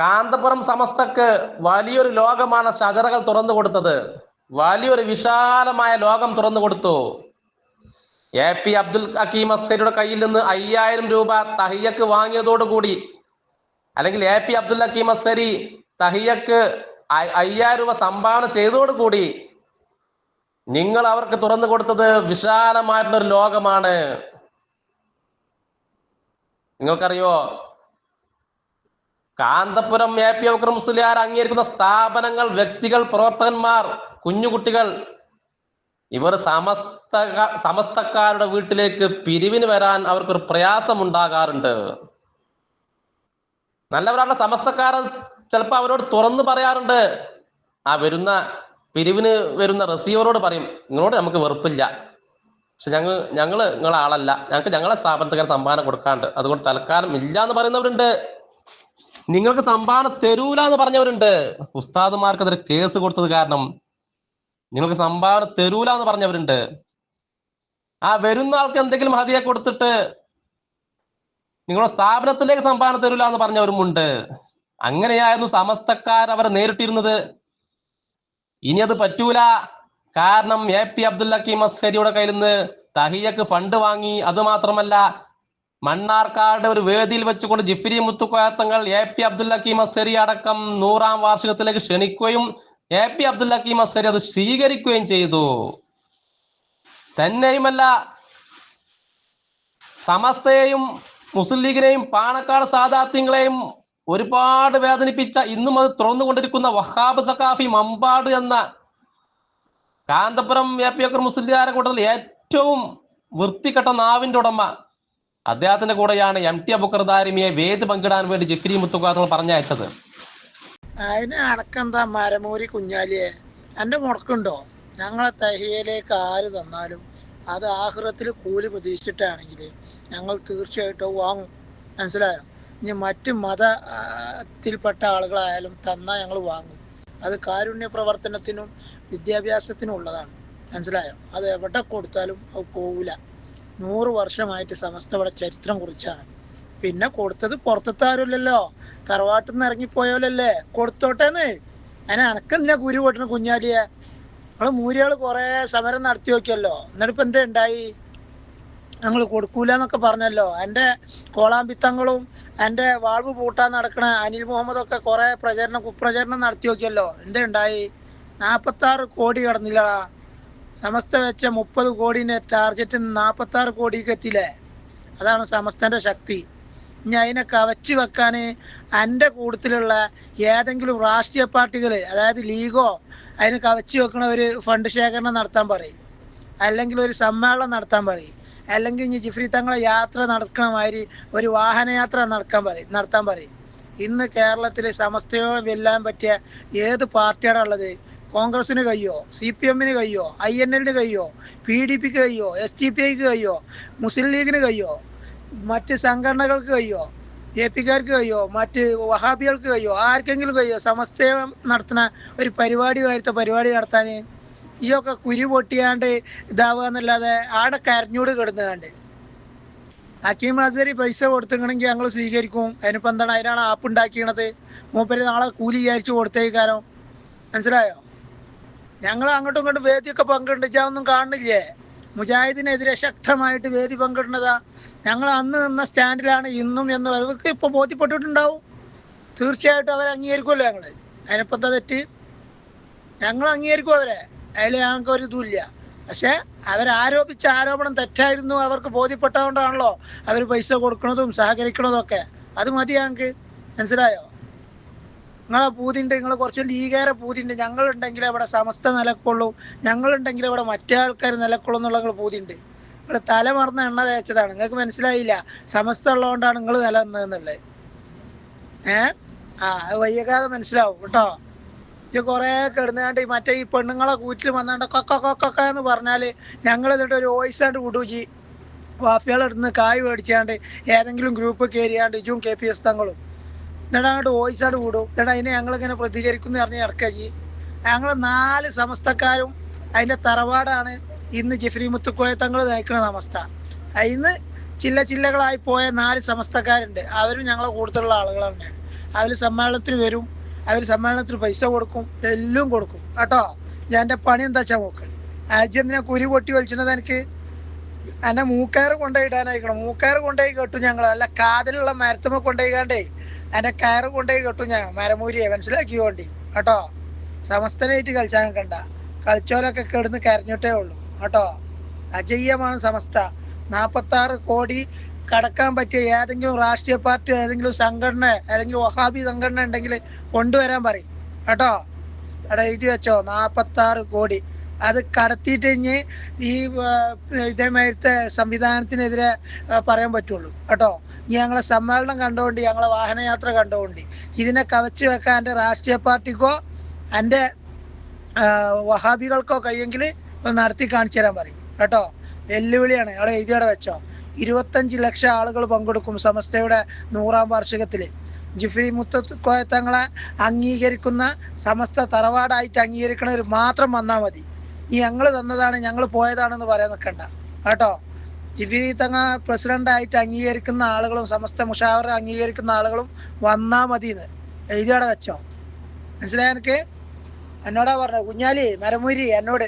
കാന്തപുരം സമസ്തക്ക് വലിയൊരു ലോകമാണ് ഷജറകൾ തുറന്നു കൊടുത്തത്. വലിയൊരു വിശാലമായ ലോകം തുറന്നു കൊടുത്തു. എ പി അബ്ദുൽ ഹക്കീം അസരിയുടെ കയ്യിൽ നിന്ന് അയ്യായിരം രൂപ തഹിയക്ക് വാങ്ങിയതോടുകൂടി അല്ലെങ്കിൽ എ പി അബ്ദുൽ ഹക്കീം അസ്സരി തഹിയക്ക് അയ്യായിരം രൂപ സംഭാവന ചെയ്തതോടുകൂടി നിങ്ങൾ അവർക്ക് തുറന്നു കൊടുത്തത് വിശാലമായിട്ടുള്ള ഒരു ലോകമാണ്. നിങ്ങൾക്കറിയോ? കാന്തപുരം എ പി അബക്കർ മുസ്ലിയാർ അംഗീകരിക്കുന്ന സ്ഥാപനങ്ങൾ വ്യക്തികൾ പ്രവർത്തകന്മാർ കുഞ്ഞുകുട്ടികൾ ഇവർ സമസ്ത സമസ്തക്കാരുടെ വീട്ടിലേക്ക് പിരിവിന് വരാൻ അവർക്കൊരു പ്രയാസം ഉണ്ടാകാറുണ്ട് നല്ലവരാണ് സമസ്തക്കാർ ചിലപ്പോൾ അവരോട് തുറന്നു പറയാറുണ്ട്. ആ വരുന്ന പിരിവിന് വരുന്ന റിസീവറോട് പറയും നിങ്ങളോട് നമുക്ക് വെറുപ്പില്ല. പക്ഷെ ഞങ്ങൾ ഞങ്ങൾ നിങ്ങളെ ആളല്ല ഞങ്ങൾക്ക് ഞങ്ങളെ സ്ഥാപനത്തിന് സംഭാവന കൊടുക്കാണ്ട്. അതുകൊണ്ട് തൽക്കാലം ഇല്ല എന്ന് പറയുന്നവരുണ്ട്. നിങ്ങൾക്ക് സംഭാവന തരൂല എന്ന് പറഞ്ഞവരുണ്ട്. ഉസ്താദുമാർക്കെതിരെ കേസ് കൊടുത്തത് കാരണം നിങ്ങൾക്ക് സംഭാവന തരൂല എന്ന് പറഞ്ഞവരുണ്ട്. ആ വരുന്ന ആൾക്ക് എന്തെങ്കിലും ഹതിയെ കൊടുത്തിട്ട് നിങ്ങളുടെ സ്ഥാപനത്തിലേക്ക് സംഭാവന തരൂല എന്ന് പറഞ്ഞവരുമുണ്ട്. അങ്ങനെയായിരുന്നു സമസ്തക്കാർ അവരെ നേരിട്ടിരുന്നത്. ഇനി അത് പറ്റൂല. കാരണം എ പി അബ്ദുൽ ഹക്കീം അസ്കരിയുടെ കയ്യിൽ നിന്ന് തഹിയക്ക് ഫണ്ട് വാങ്ങി. അത് മാത്രമല്ല മണ്ണാർക്കാട് ഒരു വേദിയിൽ വെച്ചുകൊണ്ട് ജിഫിരി മുത്തുക്കോയത്തങ്ങൾ എ പി അബ്ദുൽ ഹക്കീം അടക്കം നൂറാം വാർഷികത്തിലേക്ക് ക്ഷണിക്കുകയും എ പി അബ്ദുൽ ഹക്കീം അത് സ്വീകരിക്കുകയും ചെയ്തു. തന്നെയുമല്ല സമസ്തയെയും മുസ്ലിം ലീഗിനെയും പാണക്കാട് സാധാർത്ഥ്യങ്ങളെയും ഒരുപാട് വേദനിപ്പിച്ച ഇന്നും അത് തുറന്നുകൊണ്ടിരിക്കുന്ന വഹാബ് സഖാഫി മമ്പാട് എന്ന കാന്തപുരം എ പി അക്കർ മുസ്ലിം കൂട്ടത്തിൽ ഏറ്റവും വൃത്തികെട്ട നാവിന്റെ ഉടമ അദ്ദേഹത്തിന്റെ കൂടെയാണ് എം ടി അബുക്കർ ദാരിമിയെ വേദി പങ്കിടാൻ വേണ്ടി ജിഫ്രി മുത്തുക്കാത്തങ്ങൾ പറഞ്ഞയച്ചത്. അതിന് അനക്കെന്താ മരമൂരി കുഞ്ഞാലിയെ? എന്റെ മുടക്കുണ്ടോ? ഞങ്ങളെ തഹിയയിലേക്ക് ആര് തന്നാലും അത് ആഹ്റത്തിൽ കൂലി പ്രതീക്ഷിച്ചിട്ടാണെങ്കിൽ ഞങ്ങൾ തീർച്ചയായിട്ടും വാങ്ങും. മനസ്സിലായോ? ഇനി മറ്റ് മതത്തിൽപ്പെട്ട ആളുകളായാലും തന്നാൽ ഞങ്ങൾ വാങ്ങും. അത് കാരുണ്യ പ്രവർത്തനത്തിനും വിദ്യാഭ്യാസത്തിനും ഉള്ളതാണ്. മനസ്സിലായോ? അത് എവിടെ കൊടുത്താലും അത് പോവില്ല. നൂറ് വർഷമായിട്ട് സമസ്ത ഇവിടെ ചരിത്രം കുറിച്ചാണ്. പിന്നെ കൊടുത്തത് പുറത്തത്തെ ആരുമില്ലല്ലോ. തറവാട്ടിൽ നിന്ന് ഇറങ്ങിപ്പോയോലല്ലേ കൊടുത്തോട്ടേന്ന്. അതിന് അനക്കെന്തിനാ കുരു പൊട്ടണ കുഞ്ഞാലിയെ? നമ്മൾ മൂര്യാൾ കുറെ സമരം നടത്തി നോക്കിയല്ലോ. എന്നിട്ടിപ്പോ എന്താ ഉണ്ടായി? ഞങ്ങൾ കൊടുക്കൂല എന്നൊക്കെ പറഞ്ഞല്ലോ. എന്റെ കോളാമ്പിത്തങ്ങളും എന്റെ വാൾവ് പൂട്ടാൻ നടക്കണ അനിൽ മുഹമ്മദ് ഒക്കെ കുറെ പ്രചരണം കുപ്രചരണം നടത്തി നോക്കിയല്ലോ. എന്താ ഉണ്ടായി? നാപ്പത്തി ആറ് കോടി കടന്നില്ലടാ. സമസ്ത വെച്ച മുപ്പത് കോടിന്റെ ടാർഗറ്റ് നാൽപ്പത്തി ആറ് കോടിക്ക് എത്തിയില്ലേ? അതാണ് സമസ്തന്റെ ശക്തി. ഇനി അതിനെ കവച്ചു വെക്കാൻ എന്റെ കൂട്ടത്തിലുള്ള ഏതെങ്കിലും രാഷ്ട്രീയ പാർട്ടികൾ അതായത് ലീഗോ അതിന് കവച്ചു വെക്കണ ഒരു ഫണ്ട് ശേഖരണം നടത്താൻ പറയും. അല്ലെങ്കിൽ ഒരു സമ്മേളനം നടത്താൻ പറയും. അല്ലെങ്കിൽ ഇനി ജിഫ്രി തങ്ങളെ യാത്ര നടക്കണ മാതിരി ഒരു വാഹനയാത്ര നടക്കാൻ പറയും നടത്താൻ പറയും. ഇന്ന് കേരളത്തിൽ സമസ്തയോ വെല്ലാൻ പറ്റിയ ഏത് പാർട്ടിയാണ് ഉള്ളത് കോൺഗ്രസിന് കയ്യോ സി പി എമ്മിന് കയ്യോ ഐ എൻ എല്ലിന് കയ്യോ പി ഡി പിക്ക് കയ്യോ എസ് ടി പി ഐക്ക് കയ്യോ മുസ്ലിം ലീഗിന് കയ്യോ മറ്റ് സംഘടനകൾക്ക് കയ്യോ എ പിക്കാർക്ക് കയ്യോ മറ്റ് വഹാബികൾക്ക് കയ്യോ ആർക്കെങ്കിലും കയ്യോ സമസ്തയെ നടത്തുന്ന ഒരു പരിപാടി വരുത്ത പരിപാടി നടത്താൻ ഈയൊക്കെ കുരു പൊട്ടിയാണ്ട് ഇതാവുക എന്നല്ലാതെ ആടെ കരഞ്ഞൂട് കിടന്നുകാണ്ട് ഹക്കീം അസരി പൈസ കൊടുത്തിങ്ങണെങ്കിൽ ഞങ്ങൾ സ്വീകരിക്കും. അതിനിപ്പോൾ എന്താണ്? അതിനാണ് ആപ്പ് ഉണ്ടാക്കിയത് മൂപ്പര് നാളെ കൂലി വിചാരിച്ചു കൊടുത്തേക്കാരോ. മനസ്സിലായോ? ഞങ്ങൾ അങ്ങോട്ടും ഇങ്ങോട്ടും വേദിയൊക്കെ പങ്കിടിച്ചാ ഒന്നും കാണുന്നില്ലേ? മുജാഹിദിനെതിരെ ശക്തമായിട്ട് വേദി പങ്കിടുന്നതാ. ഞങ്ങൾ അന്ന് നിന്ന സ്റ്റാൻഡിലാണ് ഇന്നും എന്ന് അവർക്ക് ഇപ്പോൾ ബോധ്യപ്പെട്ടിട്ടുണ്ടാവും. തീർച്ചയായിട്ടും അവരെ അംഗീകരിക്കുമല്ലോ ഞങ്ങൾ അതിനെപ്പത്തെ തെറ്റ്? ഞങ്ങൾ അംഗീകരിക്കും അവരെ. അതിൽ ഞങ്ങൾക്ക് ഒരു ഇതുമില്ല പക്ഷെ അവരാരോപിച്ച ആരോപണം തെറ്റായിരുന്നു. അവർക്ക് ബോധ്യപ്പെട്ടതുകൊണ്ടാണല്ലോ അവർ പൈസ കൊടുക്കുന്നതും സഹകരിക്കുന്നതും ഒക്കെ. അത് മതി ഞങ്ങൾക്ക്? മനസ്സിലായോ? നിങ്ങളെ പൂതിണ്ട് നിങ്ങൾ കുറച്ച് ലീഗേറെ പൂതിണ്ട് ഞങ്ങളുണ്ടെങ്കിൽ അവിടെ സമസ്ത നിലക്കൊള്ളൂ. ഞങ്ങളുണ്ടെങ്കിൽ അവിടെ മറ്റേ ആൾക്കാർ നിലക്കൊള്ളൂ എന്നുള്ള പൂതിണ്ട് ഇവിടെ തല മറന്ന് എണ്ണ തേച്ചതാണ്. നിങ്ങൾക്ക് മനസ്സിലായില്ല. സമസ്ത ഉള്ളതുകൊണ്ടാണ് നിങ്ങൾ നിലനിന്നതെന്നുള്ളത് ഏ? ആ അത് വയ്യക്കാതെ മനസ്സിലാവും കേട്ടോ. ഇത് കുറേ കിടന്നാണ്ട് ഈ മറ്റേ ഈ പെണ്ണുങ്ങളെ കൂറ്റിൽ വന്നാണ്ട് കൊക്ക കൊക്കൊക്ക എന്ന് പറഞ്ഞാൽ ഞങ്ങൾ എന്നിട്ട് ഒരു വോയിസ് ആണ്ട് വിടൂജി. വാഫികളെടുത്ത് കായ് മേടിച്ചാണ്ട് ഏതെങ്കിലും ഗ്രൂപ്പ് കയറിയാണ്ട് ഇജും കെ പി എസ് തങ്ങളും. എന്നിട്ട് അങ്ങോട്ട് വോയിസ് ആണ്ട് വിടും. എന്നിട്ട് അതിനെ ഞങ്ങളിങ്ങനെ പ്രതികരിക്കുന്നു പറഞ്ഞ് ഇടക്കജി ഞങ്ങൾ നാല് സമസ്തക്കാരും അതിന്റെ തറവാടാണ്. ഇന്ന് ജിഫ്രി മുത്തുക്കോയ തങ്ങൾ നയിക്കുന്ന സമസ്ത. അതിന്ന് ചില്ല ചില്ലകളായി പോയ നാല് സമസ്തക്കാരുണ്ട്. അവരും ഞങ്ങളെ കൂടുതലുള്ള ആളുകളാണ്. അവർ സമ്മേളനത്തിന് വരും. അവർ സമ്മേളനത്തിന് പൈസ കൊടുക്കും. എല്ലാം കൊടുക്കും. കേട്ടോ? ഞാൻ എന്റെ പണി എന്താ വെച്ചാൽ നോക്ക് എന്തിനാ കുരി പൊട്ടി വലിച്ചിട്ടത് എനിക്ക്? എന്നെ മൂക്കയറ് കൊണ്ടുപോയിടാനായിക്കണം മൂക്കാറ് കൊണ്ടുപോയി കേട്ടു ഞങ്ങൾ അല്ല കാതിലുള്ള മരത്തുമ്മ കൊണ്ടുപോയിക്കാണ്ടേ എന്റെ കയറ് കൊണ്ടുപോയി കെട്ടു ഞാൻ. മരമൂരിയെ മനസ്സിലാക്കിയോണ്ടി കേട്ടോ? സമസ്തനായിട്ട് കളിച്ചാൽ കണ്ട. കളിച്ചോലൊക്കെ കിടന്ന് കരഞ്ഞിട്ടേ ഉള്ളൂ. കേട്ടോ? അജയ്യമാണ് സമസ്ത. നാപ്പത്തി ആറ് കോടി കടക്കാൻ പറ്റിയ ഏതെങ്കിലും രാഷ്ട്രീയ പാർട്ടി ഏതെങ്കിലും സംഘടന അല്ലെങ്കിൽ വഹാബി സംഘടന ഉണ്ടെങ്കിൽ കൊണ്ടുവരാൻ പറയും. കേട്ടോ? അവിടെ എഴുതി വെച്ചോ. നാപ്പത്തി ആറ് കോടി. അത് കടത്തിയിട്ട് ഇനി ഈ ഇതേമാതിരത്തെ സംവിധാനത്തിനെതിരെ പറയാൻ പറ്റുള്ളൂ. കേട്ടോ? ഞങ്ങളെ സമ്മേളനം കണ്ടുകൊണ്ട് ഞങ്ങളെ വാഹനയാത്ര കണ്ടുകൊണ്ട് ഇതിനെ കവച്ച് വെക്കാൻ എന്റെ രാഷ്ട്രീയ പാർട്ടിക്കോ എന്റെ വഹാബികൾക്കോ കഴിയെങ്കിൽ നടത്തി കാണിച്ചു തരാൻ പറയും. കേട്ടോ? വെല്ലുവിളിയാണ്. അവിടെ എഴുതിയോടെ വെച്ചോ. ഇരുപത്തഞ്ച് ലക്ഷം ആളുകൾ പങ്കെടുക്കും സമസ്തയുടെ നൂറാം വാർഷികത്തിൽ. ജിഫ്രി മുത്തത്ത് കോയത്തങ്ങളെ അംഗീകരിക്കുന്ന സമസ്ത തറവാടായിട്ട് അംഗീകരിക്കുന്നവർ മാത്രം വന്നാൽ മതി. ഞങ്ങൾ തന്നതാണ് ഞങ്ങൾ പോയതാണെന്ന് പറയാൻ നിൽക്കണ്ട കേട്ടോ? ജിഫി തങ്ങ പ്രസിഡന്റായിട്ട് അംഗീകരിക്കുന്ന ആളുകളും സമസ്ത മുഷാവർ അംഗീകരിക്കുന്ന ആളുകളും വന്നാ മതി എന്ന് എഴുതിയോടെ വെച്ചോ? മനസ്സിലായ എനിക്ക്? എന്നോടാ പറഞ്ഞത്? കുഞ്ഞാലി മരമുരി എന്നോട്.